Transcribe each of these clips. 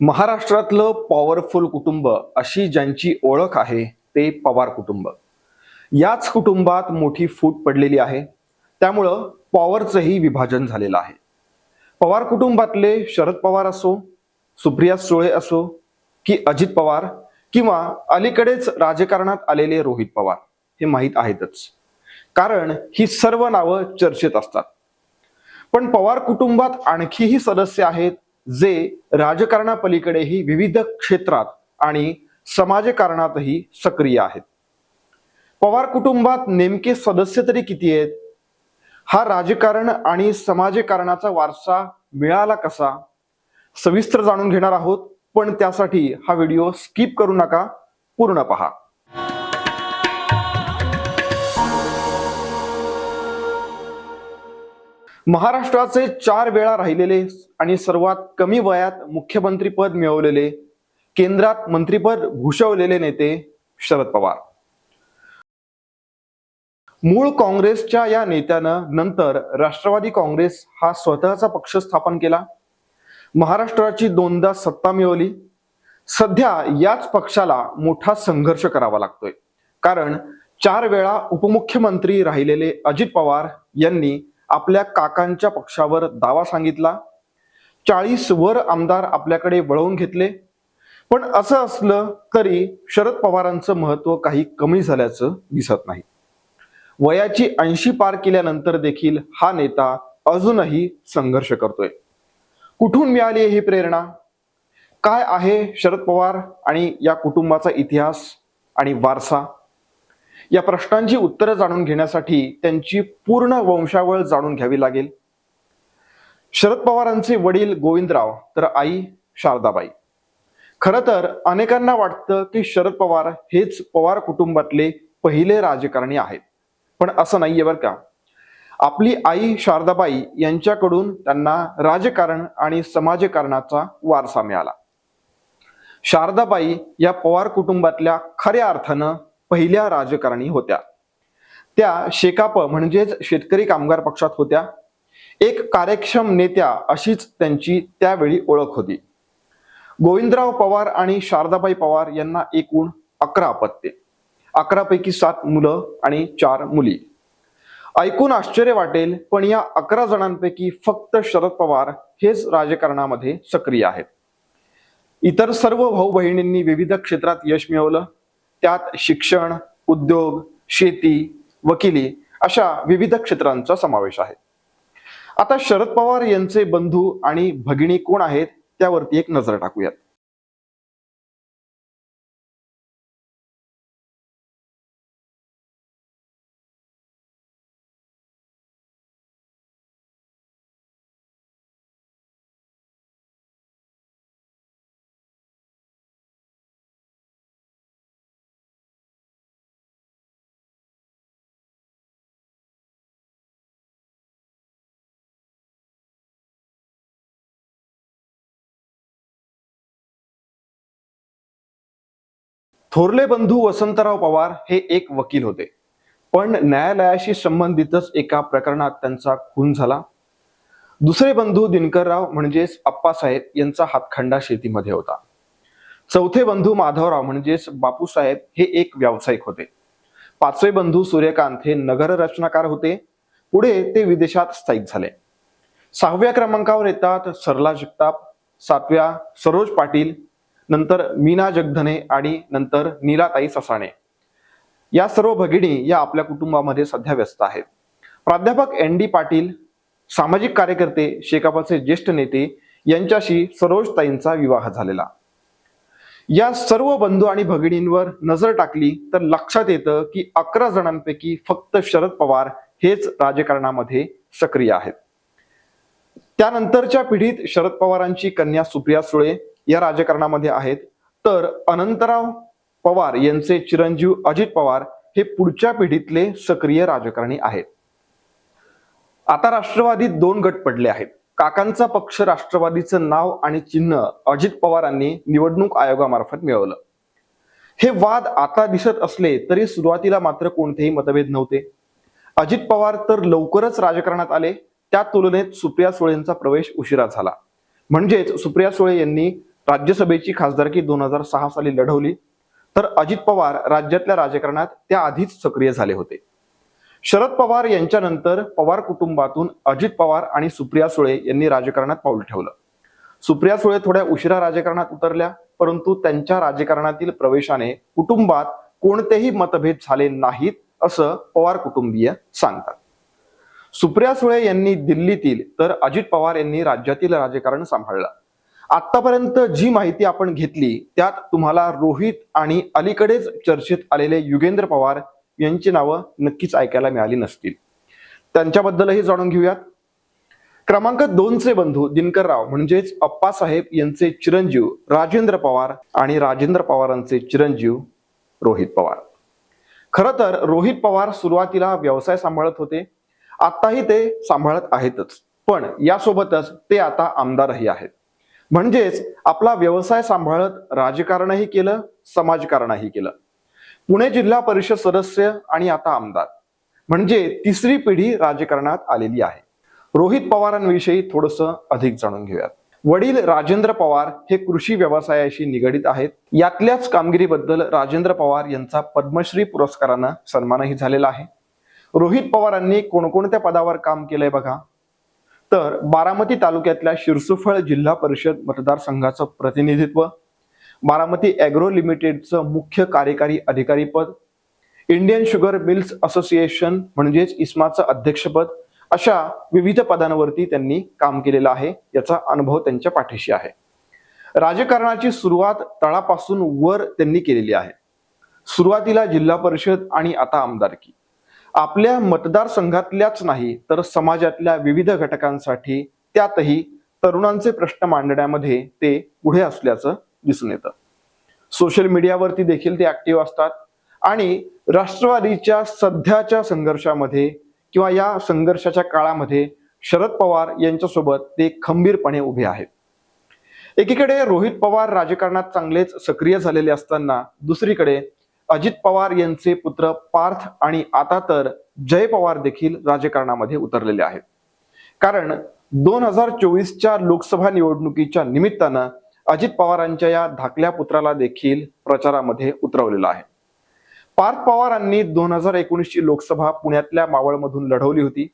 महाराष्ट्रातलं पॉवरफुल कुटुंब अशी ज्यांची ओळख आहे ते पवार कुटुंब. याच कुटुंबात मोठी फूट पडलेली आहे. त्यामुळं पॉवरचंही विभाजन झालेलं आहे. पवार कुटुंबातले शरद पवार असो सुप्रिया सुळे असो की अजित पवार किंवा अलीकडेच राजकारणात आलेले रोहित पवार हे माहीत आहेतच. कारण ही सर्व नावं चर्चेत असतात. पण पवार कुटुंबात आणखीही सदस्य आहेत जे राजकारणापलीकडेही विविध क्षेत्रात आणि समाजकारणातही सक्रिय आहेत. पवार कुटुंबात नेमके सदस्य तरी किती आहेत? हा राजकारण आणि समाजकारणाचा वारसा मिळाला कसा? सविस्तर जाणून घेणार आहोत पण त्यासाठी हा व्हिडिओ स्किप करू नका पूर्ण पहा. महाराष्ट्राचे चार वेळा राहिलेले आणि सर्वात कमी वयात मुख्यमंत्रीपद मिळवलेले केंद्रात मंत्रीपद भूषवलेले नेते शरद पवार. मूळ काँग्रेसच्या या नेत्यानं नंतर राष्ट्रवादी काँग्रेस हा स्वतःचा पक्ष स्थापन केला. महाराष्ट्राची दोनदा सत्ता मिळवली. सध्या याच पक्षाला मोठा संघर्ष करावा लागतोय. कारण चार वेळा उपमुख्यमंत्री राहिलेले अजित पवार यांनी आपल्या काकांच्या पक्षावर दावा सांगितला. चाळीस वर आमदार आपल्याकडे वळवून घेतले. पण असं असलं तरी शरद पवारांचं महत्त्व काही कमी झाल्याचं दिसत नाही. वयाची ऐंशी पार केल्यानंतर देखील हा नेता अजूनही संघर्ष करतोय. कुठून मिळाली ही प्रेरणा? काय आहे शरद पवार आणि या कुटुंबाचा इतिहास आणि वारसा? या प्रश्नांची उत्तरं जाणून घेण्यासाठी त्यांची पूर्ण वंशावळ जाणून घ्यावी लागेल. शरद पवारांचे वडील गोविंदराव तर आई शारदाबाई. खरं तर अनेकांना वाटतं की शरद पवार हेच पवार कुटुंबातले पहिले राजकारणी आहेत. पण असं नाहीये बरं का. आपली आई शारदाबाई यांच्याकडून त्यांना राजकारण आणि समाजकारणाचा वारसा मिळाला. शारदाबाई या पवार कुटुंबातल्या खऱ्या अर्थानं पहिल्या राजकारणी होत्या. त्या शेकाप म्हणजेच शेतकरी कामगार पक्षात होत्या. एक कार्यक्षम नेत्या अशीच त्यांची त्यावेळी ओळख होती. गोविंदराव पवार आणि शारदाबाई पवार यांना एकूण अकरा अपत्ये. अकरापैकी सात मुलं आणि चार मुली. ऐकून आश्चर्य वाटेल पण या अकरा जणांपैकी फक्त शरद पवार हेच राजकारणामध्ये सक्रिय आहेत. इतर सर्व भाऊ बहिणींनी विविध क्षेत्रात यश मिळवलं. त्यात शिक्षण उद्योग शेती वकिली अशा विविध क्षेत्रांचा समावेश आहे. आता शरद पवार यांचे बंधू आणि भगिनी कोण आहेत त्यावरती एक नजर टाकूयात. थोरले बंधू वसंतराव पवार हे एक वकील होते. पण न्यायालयाशी संबंधितच एका प्रकरणात त्यांचा खून झाला. दुसरे बंधू दिनकरराव म्हणजेच अप्पासाहेब यांचा हातखंडा शेतीमध्ये होता. चौथे बंधू माधवराव म्हणजेच बापूसाहेब हे एक व्यावसायिक होते. पाचवे बंधू सूर्यकांत हे नगर रचनाकार होते. पुढे ते विदेशात स्थायिक झाले. सहाव्या क्रमांकावर येतात सरला जगताप सातव्या सरोज पाटील नंतर मीना जगधने आणि नंतर नीलाताई ससाणे. या सर्व भगिनी या आपल्या कुटुंबामध्ये सध्या व्यस्त आहेत. प्राध्यापक एन डी पाटील सामाजिक कार्यकर्ते शेकापाचे ज्येष्ठ नेते यांच्याशी सरोजताईंचा विवाह झालेला. या सर्व बंधू आणि भगिनींवर नजर टाकली तर लक्षात येतं की अकरा जणांपैकी फक्त शरद पवार हेच राजकारणामध्ये सक्रिय आहेत. त्यानंतरच्या पिढीत शरद पवारांची कन्या सुप्रिया सुळे या राजकारणामध्ये आहेत. तर अनंतराव पवार यांचे चिरंजीव अजित पवार हे पुढच्या पिढीतले सक्रिय राजकारणी आहेत. आता राष्ट्रवादीत दोन गट पडले आहेत. काकांचा पक्ष राष्ट्रवादीचं नाव आणि चिन्ह अजित पवारांनी निवडणूक आयोगामार्फत मिळवलं. हे वाद आता दिसत असले तरी सुरुवातीला मात्र कोणतेही मतभेद नव्हते. अजित पवार तर लवकरच राजकारणात आले. त्या तुलनेत सुप्रिया सुळेंचा प्रवेश उशिरा झाला. म्हणजेच सुप्रिया सुळे यांनी राज्यसभेची खासदारकी दोन हजार सहा साली लढवली तर अजित पवार राज्यातल्या राजकारणात त्याआधीच सक्रिय झाले होते. शरद पवार यांच्यानंतर पवार कुटुंबातून अजित पवार आणि सुप्रिया सुळे यांनी राजकारणात पाऊल ठेवलं. सुप्रिया सुळे थोड्या उशिरा राजकारणात उतरल्या परंतु त्यांच्या राजकारणातील प्रवेशाने कुटुंबात कोणतेही मतभेद झाले नाहीत असं पवार कुटुंबीय सांगतात. सुप्रिया सुळे यांनी दिल्लीतील तर अजित पवार यांनी राज्यातील राजकारण सांभाळलं. आतापर्यंत जी माहिती आपण घेतली त्यात तुम्हाला रोहित आणि अलीकडेच चर्चेत आलेले युगेंद्र पवार यांची नावं नक्कीच ऐकायला मिळाली नसतील. त्यांच्याबद्दलही जाणून घेऊयात. क्रमांक दोनचे बंधू दिनकरराव म्हणजेच अप्पासाहेब यांचे चिरंजीव राजेंद्र पवार आणि राजेंद्र पवारांचे चिरंजीव रोहित पवार. खरं तर रोहित पवार सुरुवातीला व्यवसाय सांभाळत होते. आताही ते सांभाळत आहेतच. पण यासोबतच ते आता आमदारही आहेत. म्हणजेच आपला व्यवसाय सांभाळत राजकारणही केलं समाजकारणही केलं. पुणे जिल्हा परिषद सदस्य आणि आता आमदार. म्हणजे तिसरी पिढी राजकारणात आलेली आहे. रोहित पवारांविषयी थोडस अधिक जाणून घेऊयात. वडील राजेंद्र पवार हे कृषी व्यवसायाशी निगडित आहेत. यातल्याच कामगिरीबद्दल राजेंद्र पवार यांचा पद्मश्री पुरस्कारानं सन्मानही झालेला आहे. रोहित पवारांनी कोणकोणत्या पदावर काम केलंय बघा. तर बारामती तालुक्यातल्या शिरसुफळ जिल्हा परिषद मतदारसंघाचं प्रतिनिधित्व बारामती ॲग्रो लिमिटेडचं मुख्य कार्यकारी अधिकारी पद इंडियन शुगर मिल्स असोसिएशन म्हणजेच इस्माचं अध्यक्षपद अशा विविध पदांवरती त्यांनी काम केलेलं आहे याचा अनुभव त्यांच्या पाठीशी आहे. राजकारणाची सुरुवात तळापासून वर त्यांनी केलेली आहे. सुरुवातीला जिल्हा परिषद आणि आता आमदारकी. आपल्या मतदारसंघातल्याच नाही तर समाजातल्या विविध घटकांसाठी त्यातही तरुणांचे प्रश्न मांडण्यामध्ये ते पुढे असल्याचं दिसून येतं. सोशल मीडियावरती देखील ते ऍक्टिव्ह असतात आणि राष्ट्रवादीच्या सध्याच्या संघर्षामध्ये किंवा या संघर्षाच्या काळामध्ये शरद पवार यांच्यासोबत ते खंबीरपणे उभे आहेत. एकीकडे रोहित पवार राजकारणात चांगलेच सक्रिय झालेले असताना दुसरीकडे अजित पवार यांचे पुत्र पार्थ आणि आता तर जय पवार देखील राजकारणामध्ये उतरलेले आहेत. कारण दोन हजार चोवीसच्या लोकसभा निवडणुकीच्या निमित्तानं अजित पवारांच्या या धाकल्या पुत्राला देखील प्रचारामध्ये उतरवलेलं आहे. पार्थ पवारांनी दोन हजार एकोणीसची लोकसभा पुण्यातल्या मावळमधून लढवली होती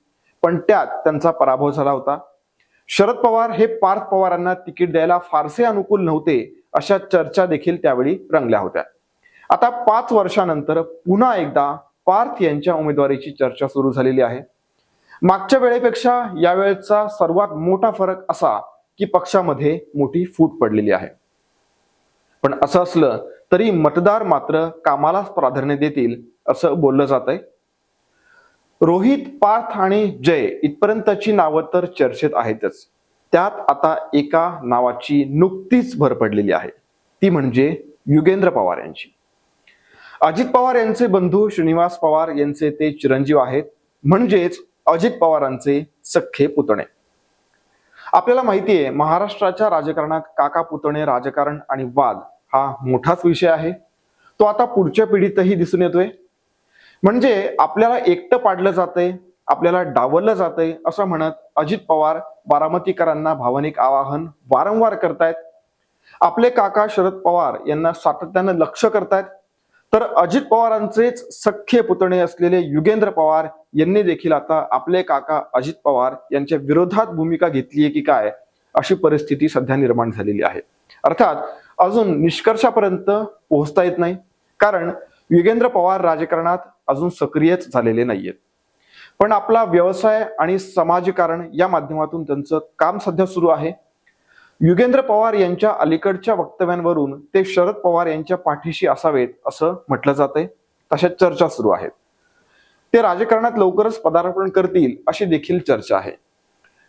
पण त्यात त्यांचा पराभव झाला होता. शरद पवार हे पार्थ पवारांना तिकीट द्यायला फारसे अनुकूल नव्हते अशा चर्चा देखील त्यावेळी रंगल्या होत्या. आता पाच वर्षानंतर पुन्हा एकदा पार्थ यांच्या उमेदवारीची चर्चा सुरू झालेली आहे. मागच्या वेळेपेक्षा यावेळेचा सर्वात मोठा फरक असा की पक्षामध्ये मोठी फूट पडलेली आहे. पण असं असलं तरी मतदार मात्र कामालाच प्राधान्य देतील असं बोललं जात आहे रोहित पार्थ आणि जय इथपर्यंतची नावं तर चर्चेत आहेतच. त्यात आता एका नावाची नुकतीच भर पडलेली आहे. ती म्हणजे युगेंद्र पवार यांची. अजित पवार यांचे बंधू श्रीनिवास पवार यांचे ते चिरंजीव आहेत. म्हणजेच अजित पवारांचे सख्खे पुतणे. आपल्याला माहिती आहे महाराष्ट्राच्या राजकारणात काका पुतणे राजकारण आणि वाद हा मोठाच विषय आहे. तो आता पुढच्या पिढीतही दिसून येतोय. म्हणजे आपल्याला एकटं पाडलं जातंय आपल्याला डावललं जातंय असं म्हणत अजित पवार बारामतीकरांना भावनिक आवाहन वारंवार करतायत. आपले काका शरद पवार यांना सातत्यानं लक्ष करतायत. तर अजित पवारांचेच सख्खे पुतणे असलेले युगेंद्र पवार यांनी देखील आता आपले काका अजित पवार यांच्या विरोधात भूमिका घेतली आहे की काय अशी परिस्थिती सध्या निर्माण झालेली आहे. अर्थात अजून निष्कर्षापर्यंत पोहोचता येत नाही कारण युगेंद्र पवार राजकारणात अजून सक्रियच झालेले नाहीयेत. पण आपला व्यवसाय आणि समाजकारण या माध्यमातून त्यांचं काम सध्या सुरू आहे. युगेंद्र पवार यांच्या अलीकडच्या वक्तव्यांवरून ते शरद पवार यांच्या पाठीशी असावेत असं म्हटलं जातंय. तशा चर्चा सुरू आहेत. ते राजकारणात लवकरच पदार्पण करतील अशी देखील चर्चा आहे.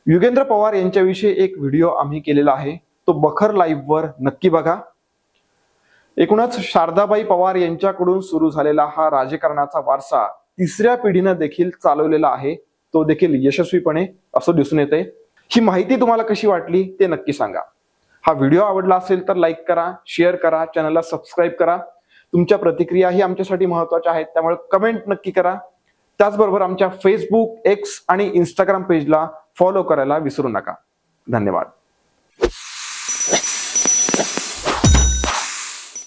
युगेंद्र पवार यांच्याविषयी एक व्हिडिओ आम्ही केलेला आहे. तो बखर लाईव्हवर नक्की बघा. एकूणच शारदाबाई पवार यांच्याकडून सुरू झालेला हा राजकारणाचा वारसा तिसऱ्या पिढीनं देखील चालवलेला आहे. तो देखील यशस्वीपणे असं दिसून येते ही माहिती तुम्हाला कशी वाटली ते नक्की सांगा. हा व्हिडिओ आवडला असेल तर लाईक करा शेअर करा चॅनलला सबस्क्राईब करा. तुमच्या प्रतिक्रियाही आमच्यासाठी महत्त्वाच्या आहेत त्यामुळे कमेंट नक्की करा. त्याचबरोबर आमच्या फेसबुक एक्स आणि इंस्टाग्राम पेजला फॉलो करायला विसरू नका. धन्यवाद.